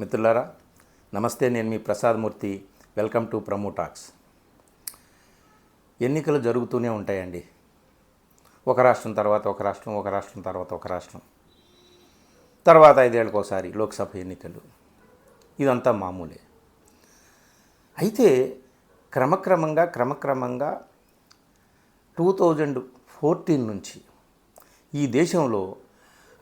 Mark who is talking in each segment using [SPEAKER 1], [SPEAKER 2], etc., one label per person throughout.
[SPEAKER 1] మిత్రులారా నమస్తే నేను మీ Prasadamurthy. Welcome to promo talks. ఎన్నికలు జరుగుతూనే ఉంటాయండి. ఒక రాష్ట్రం తర్వాత ఒక రాష్ట్రం ఒక రాష్ట్రం తర్వాత ఒక రాష్ట్రం. తర్వాత ఐదేళ్ళకి ఒకసారి లోక్సభ ఎన్నికలు. ఇదంతా మామూలే. అయితే క్రమక్రమంగా క్రమక్రమంగా టూ థౌజండ్ ఫోర్టీన్ నుంచి ఈ దేశంలో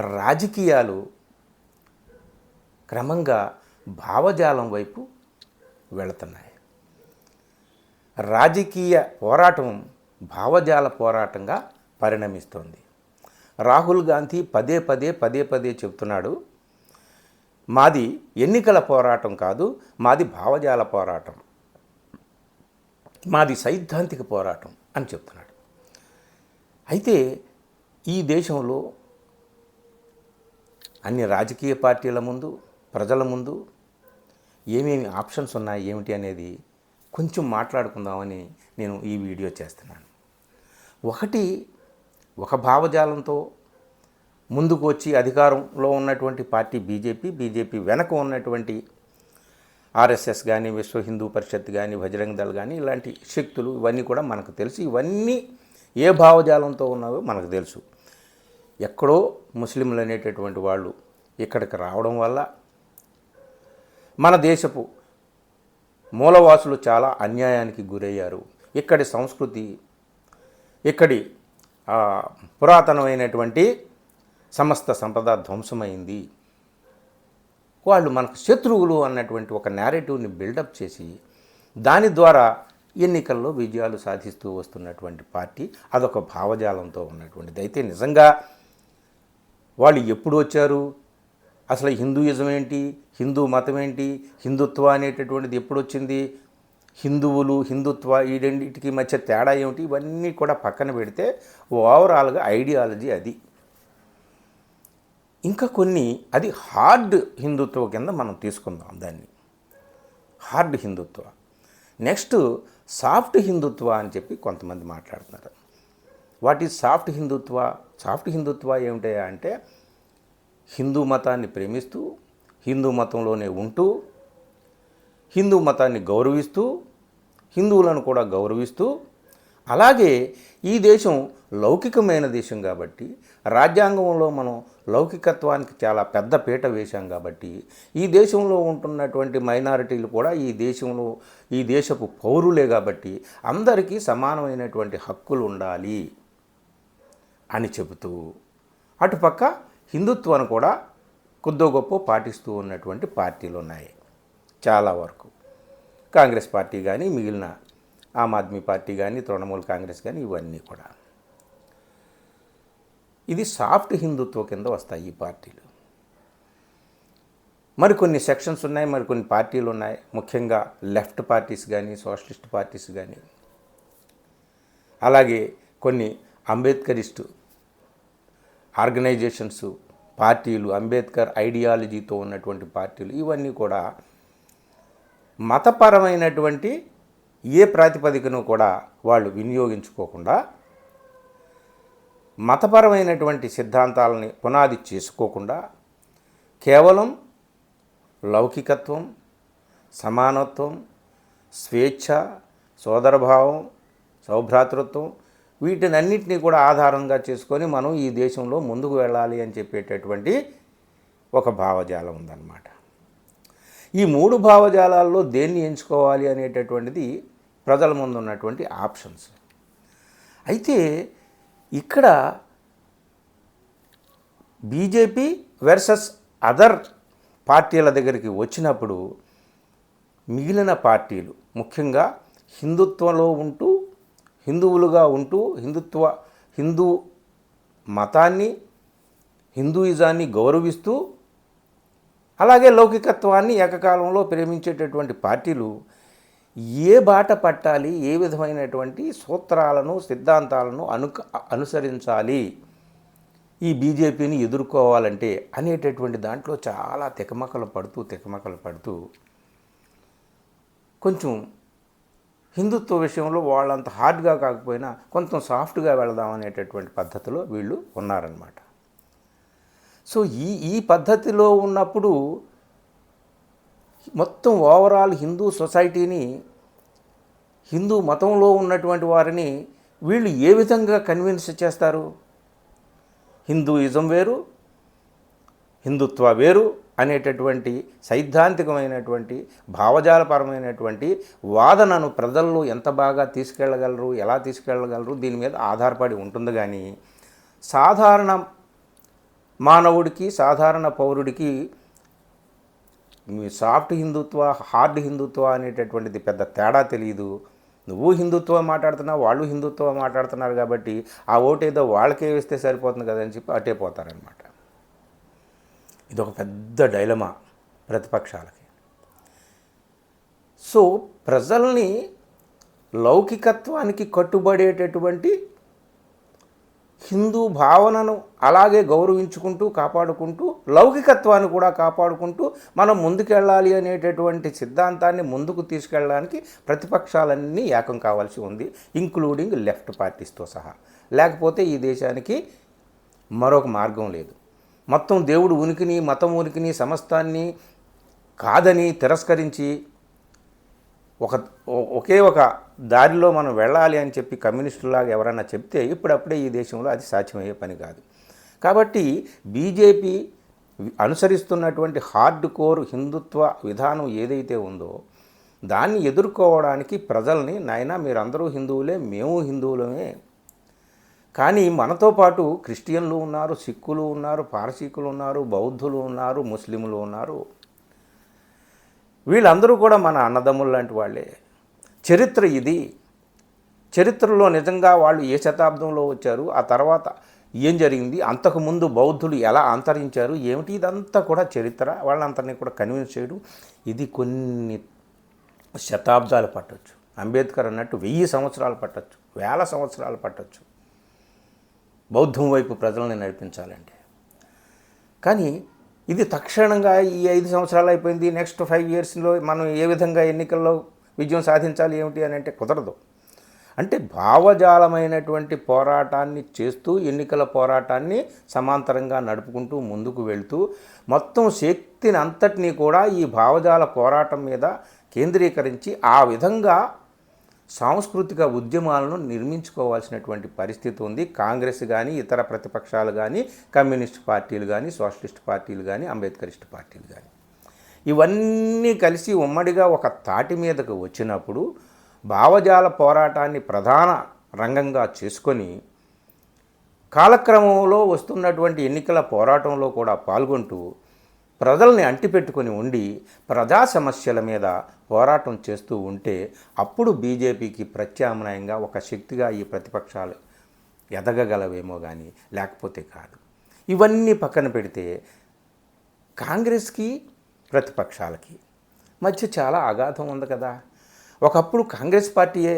[SPEAKER 1] రాజకీయాలు క్రమంగా భావజాలం వైపు వెళుతున్నాయి. రాజకీయ పోరాటం భావజాల పోరాటంగా పరిణమిస్తోంది. రాహుల్ గాంధీ పదే పదే పదే పదే చెప్తున్నాడు మాది ఎన్నికల పోరాటం కాదు మాది భావజాల పోరాటం మాది సైద్ధాంతిక పోరాటం అని చెప్తున్నాడు అయితే ఈ దేశంలో అన్ని రాజకీయ పార్టీల ముందు ప్రజల ముందు ఏమేమి ఆప్షన్స్ ఉన్నాయి ఏమిటి అనేది కొంచెం మాట్లాడుకుందామని నేను ఈ వీడియో చేస్తున్నాను. ఒకటి ఒక భావజాలంతో ముందుకు వచ్చి అధికారంలో ఉన్నటువంటి పార్టీ బీజేపీ బీజేపీ వెనక ఉన్నటువంటి ఆర్ఎస్ఎస్ కానీ విశ్వ హిందూ పరిషత్ కానీ బజరంగ దళ్ కానీ ఇలాంటి శక్తులు ఇవన్నీ కూడా మనకు తెలుసు. ఇవన్నీ ఏ భావజాలంతో ఉన్నావో మనకు తెలుసు. ఎక్కడో ముస్లింలు అనేటటువంటి వాళ్ళు ఇక్కడికి రావడం వల్ల మన దేశపు మూలవాసులు చాలా అన్యాయానికి గురయ్యారు. ఇక్కడి సంస్కృతి ఇక్కడి పురాతనమైనటువంటి సమస్త సంపద ధ్వంసమైంది. వాళ్ళు మనకు శత్రువులు అన్నటువంటి ఒక నేరేటివ్ని బిల్డప్ చేసి దాని ద్వారా ఎన్నికల్లో విజయాలు సాధిస్తూ వస్తున్నటువంటి పార్టీ అదొక భావజాలంతో ఉన్నటువంటిది. అయితే నిజంగా వాళ్ళు ఎప్పుడు వచ్చారు? అసలు హిందూయిజం ఏంటి? హిందూ మతం ఏంటి? హిందుత్వ అనేటటువంటిది ఎప్పుడొచ్చింది? హిందువులు హిందుత్వ ఈ రెండింటికి మధ్య తేడా ఏమిటి? ఇవన్నీ కూడా పక్కన పెడితే ఓవరాల్గా ఐడియాలజీ అది. ఇంకా కొన్ని అది హార్డ్ హిందుత్వ కింద మనం తీసుకుందాం దాన్ని. Hard Hindutva. Next soft Hindutva అని చెప్పి కొంతమంది మాట్లాడుతున్నారు. What is soft Hindutva soft Hindutva ఏమిటయా అంటే హిందూ మతాన్ని ప్రేమిస్తూ హిందూ మతంలోనే ఉంటూ హిందూ మతాన్ని గౌరవిస్తూ హిందువులను కూడా గౌరవిస్తూ అలాగే ఈ దేశం లౌకికమైన దేశం కాబట్టి రాజ్యాంగంలో మనం లౌకికత్వానికి చాలా పెద్ద పీట వేశాం కాబట్టి ఈ దేశంలో ఉంటున్నటువంటి మైనారిటీలు కూడా ఈ దేశంలో ఈ దేశపు పౌరులే కాబట్టి అందరికీ సమానమైనటువంటి హక్కులు ఉండాలి అని చెబుతూ అటుపక్క హిందుత్వాన్ని కూడా కొద్దో గొప్ప పాటిస్తూ ఉన్నటువంటి పార్టీలు ఉన్నాయి. చాలా వరకు. కాంగ్రెస్ పార్టీ కానీ మిగిలిన ఆమ్ ఆద్మీ పార్టీ కానీ తృణమూల్ కాంగ్రెస్ కానీ ఇవన్నీ కూడా. ఇది సాఫ్ట్ హిందుత్వ కింద వస్తాయి ఈ పార్టీలు. మరికొన్ని సెక్షన్స్ ఉన్నాయి మరికొన్ని పార్టీలు ఉన్నాయి. ముఖ్యంగా లెఫ్ట్ పార్టీస్ కానీ సోషలిస్ట్ పార్టీస్ కానీ అలాగే కొన్ని అంబేద్కరిస్టు ఆర్గనైజేషన్స్ పార్టీలు అంబేద్కర్ ఐడియాలజీతో ఉన్నటువంటి పార్టీలు ఇవన్నీ కూడా మతపరమైనటువంటి ఏ ప్రాతిపదికను కూడా వాళ్ళు వినియోగించుకోకుండా మతపరమైనటువంటి సిద్ధాంతాలని పునాది చేసుకోకుండా కేవలం లౌకికత్వం సమానత్వం స్వేచ్ఛ సోదరభావం సౌభ్రాతృత్వం వీటినన్నింటినీ కూడా ఆధారంగా చేసుకొని మనం ఈ దేశంలో ముందుకు వెళ్ళాలి అని చెప్పేటటువంటి ఒక భావజాలం ఉందన్నమాట. ఈ మూడు భావజాలాల్లో దేన్ని ఎంచుకోవాలి అనేటటువంటిది ప్రజల ముందు ఉన్నటువంటి ఆప్షన్స్. అయితే ఇక్కడ బీజేపీ వెర్సెస్ అదర్ పార్టీల దగ్గరికి వచ్చినప్పుడు మిగిలిన పార్టీలు ముఖ్యంగా హిందుత్వంలో ఉంటూ హిందువులుగా ఉంటూ హిందుత్వ హిందూ మతాన్ని హిందూయిజాన్ని గౌరవిస్తూ అలాగే లౌకికత్వాన్ని ఏకకాలంలో ప్రేమించేటటువంటి పార్టీలు ఏ బాట పట్టాలి ఏ విధమైనటువంటి సూత్రాలను సిద్ధాంతాలను అను అనుసరించాలి ఈ బీజేపీని ఎదుర్కోవాలంటే అనేటటువంటి దాంట్లో చాలా తికమకలు పడుతూ తికమకలు పడుతూ కొంచెం హిందుత్వ విషయంలో వాళ్ళంత హార్డ్గా కాకపోయినా కొంచెం సాఫ్ట్గా వెళదాం అనేటటువంటి పద్ధతిలో వీళ్ళు ఉన్నారనమాట సో ఈ ఈ పద్ధతిలో ఉన్నప్పుడు మొత్తం ఓవరాల్ హిందూ సొసైటీని హిందూ మతంలో ఉన్నటువంటి వారిని వీళ్ళు ఏ విధంగా కన్విన్స్ చేస్తారు? హిందూయిజం వేరు హిందుత్వ వేరు అనేటటువంటి సైద్ధాంతికమైనటువంటి భావజాలపరమైనటువంటి వాదనను ప్రజల్లో ఎంత బాగా తీసుకెళ్ళగలరు ఎలా తీసుకెళ్ళగలరు దీని మీద ఆధారపడి ఉంటుంది కానీ సాధారణ మానవుడికి సాధారణ పౌరుడికి మీ సాఫ్ట్ హిందుత్వ హార్డ్ హిందుత్వ అనేటటువంటిది పెద్ద తేడా తెలియదు నువ్వు హిందుత్వం మాట్లాడుతున్నావు వాళ్ళు హిందుత్వం మాట్లాడుతున్నారు కాబట్టి ఆ ఓటేదో వాళ్ళకే వేస్తే సరిపోతుంది కదని చెప్పి అటే పోతారనమాట ఇది ఒక పెద్ద డైలమా ప్రతిపక్షాలకి. సో ప్రజల్ని లౌకికత్వానికి కట్టుబడేటటువంటి హిందూ భావనను అలాగే గౌరవించుకుంటూ కాపాడుకుంటూ లౌకికత్వాన్ని కూడా కాపాడుకుంటూ మనం ముందుకెళ్ళాలి అనేటటువంటి సిద్ధాంతాన్ని ముందుకు తీసుకెళ్ళడానికి ప్రతిపక్షాలన్నీ ఏకం కావాల్సి ఉంది ఇంక్లూడింగ్ లెఫ్ట్ పార్టీస్తో సహా. లేకపోతే ఈ దేశానికి మరొక మార్గం లేదు. మొత్తం దేవుడు ఉనికిని మతం ఉనికిని సమస్తాన్ని కాదని తిరస్కరించి ఒక ఒకే ఒక దారిలో మనం వెళ్ళాలి అని చెప్పి కమ్యూనిస్టులాగా ఎవరైనా చెప్తే ఇప్పుడప్పుడే ఈ దేశంలో అది సాధ్యమయ్యే పని కాదు. కాబట్టి బీజేపీ అనుసరిస్తున్నటువంటి హార్డ్ కోర్ హిందుత్వ విధానం ఏదైతే ఉందో దాన్ని ఎదుర్కోవడానికి ప్రజల్ని నాయనా మీరందరూ హిందువులే మేము హిందువులమే కానీ మనతో పాటు క్రిస్టియన్లు ఉన్నారు సిక్కులు ఉన్నారు పారసీకులు ఉన్నారు బౌద్ధులు ఉన్నారు ముస్లింలు ఉన్నారు. వీళ్ళందరూ కూడా మన అన్నదమ్ములు లాంటి వాళ్ళే. చరిత్ర ఇది. చరిత్రలో నిజంగా వాళ్ళు ఏ శతాబ్దంలో వచ్చారు ఆ తర్వాత ఏం జరిగింది అంతకుముందు బౌద్ధులు ఎలా అంతరించారు ఏమిటి ఇదంతా కూడా చరిత్ర. వాళ్ళంతని కూడా కన్విన్స్ చేయడం ఇది కొన్ని శతాబ్దాలు పట్టవచ్చు అంబేద్కర్ అన్నట్టు వెయ్యి సంవత్సరాలు పట్టవచ్చు వేల సంవత్సరాలు పట్టవచ్చు బౌద్ధం వైపు ప్రజల్ని నడిపించాలండి కానీ ఇది తక్షణంగా ఈ ఐదు సంవత్సరాలు అయిపోయింది నెక్స్ట్ ఫైవ్ ఇయర్స్లో మనం ఏ విధంగా ఎన్నికల్లో విజయం సాధించాలి ఏమిటి అని అంటే కుదరదు. అంటే భావజాలమైనటువంటి పోరాటాన్ని చేస్తూ ఎన్నికల పోరాటాన్ని సమాంతరంగా నడుపుకుంటూ ముందుకు వెళ్తూ మొత్తం శక్తిని అంతటినీ కూడా ఈ భావజాల పోరాటం మీద కేంద్రీకరించి ఆ విధంగా సాంస్కృతిక ఉద్యమాలను నిర్మించుకోవాల్సినటువంటి పరిస్థితి ఉంది. కాంగ్రెస్ కానీ ఇతర ప్రతిపక్షాలు కానీ కమ్యూనిస్ట్ పార్టీలు కానీ సోషలిస్ట్ పార్టీలు కానీ అంబేద్కరిస్ట్ పార్టీలు కానీ ఇవన్నీ కలిసి ఉమ్మడిగా ఒక తాటి మీదకు వచ్చినప్పుడు భావజాల పోరాటాన్ని ప్రధాన రంగంగా చేసుకొని కాలక్రమంలో వస్తున్నటువంటి ఎన్నికల పోరాటంలో కూడా పాల్గొంటూ ప్రజల్ని అంటిపెట్టుకొని ఉండి ప్రజా సమస్యల మీద పోరాటం చేస్తూ ఉంటే అప్పుడు బీజేపీకి ప్రత్యామ్నాయంగా ఒక శక్తిగా ఈ ప్రతిపక్షాలు ఎదగగలవేమో కానీ లేకపోతే కాదు. ఇవన్నీ పక్కన పెడితే కాంగ్రెస్కి ప్రతిపక్షాలకి మధ్య చాలా అగాధం ఉంది కదా. ఒకప్పుడు కాంగ్రెస్ పార్టీయే.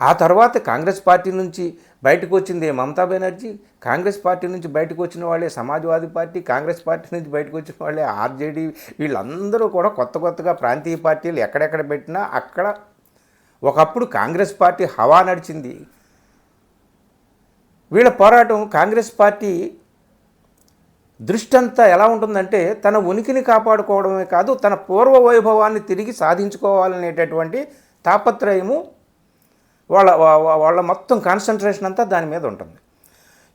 [SPEAKER 1] ఆ తర్వాత కాంగ్రెస్ పార్టీ నుంచి బయటకు వచ్చింది మమతా బెనర్జీ. కాంగ్రెస్ పార్టీ నుంచి బయటకు వచ్చిన వాళ్ళే సమాజ్వాదీ పార్టీ కాంగ్రెస్ పార్టీ నుంచి బయటకు వచ్చిన వాళ్ళే ఆర్జేడీ. వీళ్ళందరూ కూడా కొత్త కొత్తగా ప్రాంతీయ పార్టీలు ఎక్కడెక్కడ పెట్టినా అక్కడ ఒకప్పుడు కాంగ్రెస్ పార్టీ హవా నడిచింది. వీళ్ళ పోరాటం కాంగ్రెస్ పార్టీ దృష్టి అంతా ఎలా ఉంటుందంటే తన ఉనికిని కాపాడుకోవడమే కాదు తన పూర్వ వైభవాన్ని తిరిగి సాధించుకోవాలనేటటువంటి తాపత్రయము వాళ్ళ వాళ్ళ మొత్తం కాన్సన్ట్రేషన్ అంతా దాని మీద ఉంటుంది.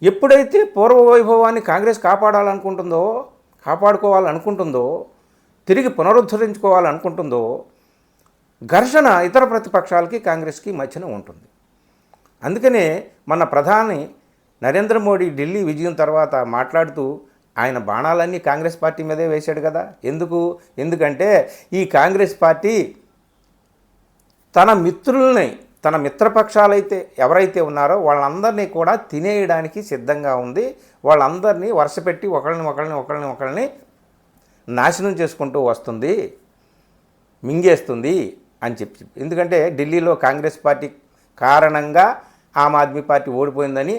[SPEAKER 1] ఎప్పుడైతే పూర్వ వైభవాన్ని కాంగ్రెస్ కాపాడాలనుకుంటుందో కాపాడుకోవాలనుకుంటుందో తిరిగి పునరుద్ధరించుకోవాలనుకుంటుందో ఘర్షణ ఇతర ప్రతిపక్షాలకి కాంగ్రెస్కి మధ్యన ఉంటుంది. అందుకనే మన ప్రధాని నరేంద్ర మోడీ ఢిల్లీ విజయం తర్వాత మాట్లాడుతూ ఆయన బాణాలన్నీ కాంగ్రెస్ పార్టీ మీదే వేశాడు కదా. ఎందుకు? ఎందుకంటే ఈ కాంగ్రెస్ పార్టీ తన మిత్రుల్ని తన మిత్రపక్షాలైతే ఎవరైతే ఉన్నారో వాళ్ళందరినీ కూడా తినేయడానికి సిద్ధంగా ఉంది. వాళ్ళందరినీ వరుసపెట్టి ఒకళ్ళని ఒకళ్ళని ఒకళ్ళని ఒకళ్ళని నాశనం చేసుకుంటూ వస్తుంది. మింగేస్తుంది అని చెప్పి. ఎందుకంటే ఢిల్లీలో కాంగ్రెస్ పార్టీ కారణంగా ఆమ్ ఆద్మీ పార్టీ ఓడిపోయిందని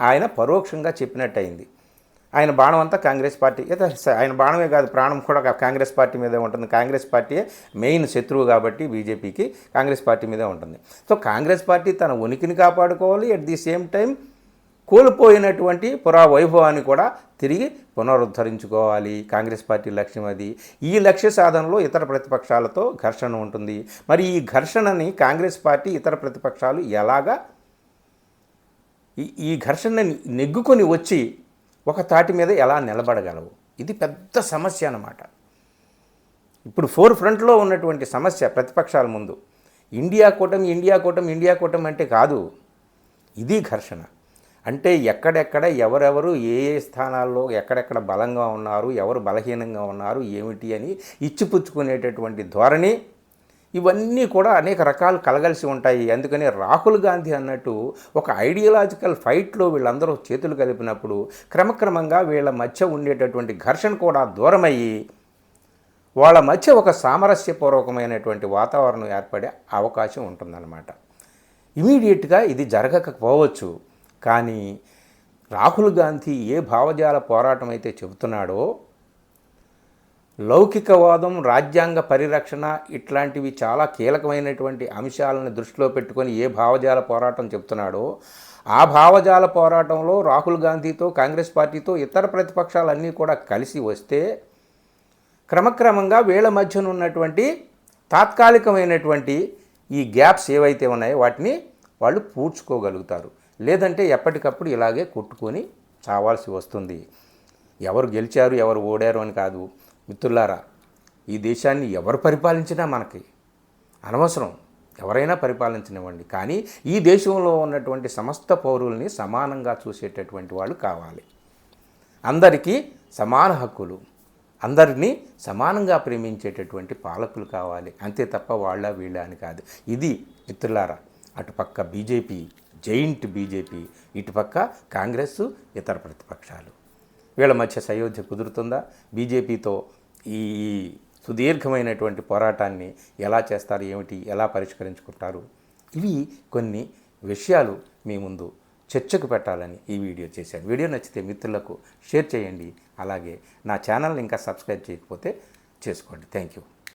[SPEAKER 1] ఆయన పరోక్షంగా చెప్పినట్టయింది. ఆయన బాణం అంతా కాంగ్రెస్ పార్టీ అయితే ఆయన బాణమే కాదు ప్రాణం కూడా కాంగ్రెస్ పార్టీ మీదే ఉంటుంది. కాంగ్రెస్ పార్టీయే మెయిన్ శత్రువు కాబట్టి బీజేపీకి కాంగ్రెస్ పార్టీ మీదే ఉంటుంది. సో కాంగ్రెస్ పార్టీ తన ఉనికిని కాపాడుకోవాలి. అట్ ది సేమ్ టైం కోల్పోయినటువంటి పురా వైభవాన్ని కూడా తిరిగి పునరుద్ధరించుకోవాలి. కాంగ్రెస్ పార్టీ లక్ష్యం అది. ఈ లక్ష్య సాధనలో ఇతర ప్రతిపక్షాలతో ఘర్షణ ఉంటుంది. మరి ఈ ఘర్షణని కాంగ్రెస్ పార్టీ ఇతర ప్రతిపక్షాలు ఎలాగా ఈ ఈ ఘర్షణని నెగ్గుకొని వచ్చి ఒక తాటి మీద ఎలా నిలబడగలవు? ఇది పెద్ద సమస్య అన్నమాట. ఇప్పుడు ఫోర్ ఫ్రంట్లో ఉన్నటువంటి సమస్య ప్రతిపక్షాల ముందు. ఇండియా కూటమి ఇండియా కూటమి ఇండియా కూటమి అంటే కాదు. ఇది ఘర్షణ. అంటే ఎక్కడెక్కడ ఎవరెవరు ఏ ఏ స్థానాల్లో ఎక్కడెక్కడ బలంగా ఉన్నారు ఎవరు బలహీనంగా ఉన్నారు ఏమిటి అని ఇచ్చిపుచ్చుకునేటటువంటి ధోరణి ఇవన్నీ కూడా అనేక రకాలు కలగలిసి ఉంటాయి. అందుకని రాహుల్ గాంధీ అన్నట్టు ఒక ఐడియలాజికల్ ఫైట్లో వీళ్ళందరూ చేతులు కలిపినప్పుడు క్రమక్రమంగా వీళ్ళ మధ్య ఉండేటటువంటి ఘర్షణ కూడా దూరమయ్యి వాళ్ళ మధ్య ఒక సామరస్యపూర్వకమైనటువంటి వాతావరణం ఏర్పడే అవకాశం ఉంటుందన్నమాట. ఇమీడియట్గా ఇది జరగకపోవచ్చు. కానీ రాహుల్ గాంధీ ఏ భావజాల పోరాటం అయితే చెబుతున్నాడో లౌకికవాదం రాజ్యాంగ పరిరక్షణ ఇట్లాంటివి చాలా కీలకమైనటువంటి అంశాలను దృష్టిలో పెట్టుకొని ఏ భావజాల పోరాటం చెప్తున్నాడో ఆ భావజాల పోరాటంలో రాహుల్ గాంధీతో కాంగ్రెస్ పార్టీతో ఇతర ప్రతిపక్షాలన్నీ కూడా కలిసి వస్తే క్రమక్రమంగా వీళ్ళ మధ్యన ఉన్నటువంటి తాత్కాలికమైనటువంటి ఈ గ్యాప్స్ ఏవైతే ఉన్నాయో వాటిని వాళ్ళు పూడ్చుకోగలుగుతారు. లేదంటే ఎప్పటికప్పుడు ఇలాగే కొట్టుకొని చావాల్సి వస్తుంది. ఎవరు గెలిచారు ఎవరు ఓడారు అని కాదు. మిత్రులారా ఈ దేశాన్ని ఎవరు పరిపాలించినా మనకి అనవసరం. ఎవరైనా పరిపాలించనివ్వండి. కానీ ఈ దేశంలో ఉన్నటువంటి సమస్త పౌరుల్ని సమానంగా చూసేటటువంటి వాళ్ళు కావాలి. అందరికీ సమాన హక్కులు అందరినీ సమానంగా ప్రేమించేటటువంటి పాలకులు కావాలి. అంతే తప్ప వాళ్ళ వీళ్ళ అని కాదు. ఇది మిత్రులారా అటుపక్క బీజేపీ జైంట్ బీజేపీ ఇటుపక్క కాంగ్రెస్ ఇతర ప్రతిపక్షాలు. వీళ్ళ మధ్య సయోధ్య కుదురుతుందా? బీజేపీతో ఈ సుదీర్ఘమైనటువంటి పోరాటాన్ని ఎలా చేస్తారు? ఏమిటి? ఎలా పరిష్కరించుకుంటారు? ఇవి కొన్ని విషయాలు మీ ముందు చర్చకు పెట్టాలని ఈ వీడియో చేశాను. వీడియో నచ్చితే మిత్రులకు షేర్ చేయండి. అలాగే నా ఛానల్ని ఇంకా సబ్స్క్రైబ్ చేయకపోతే చేసుకోండి. Thank you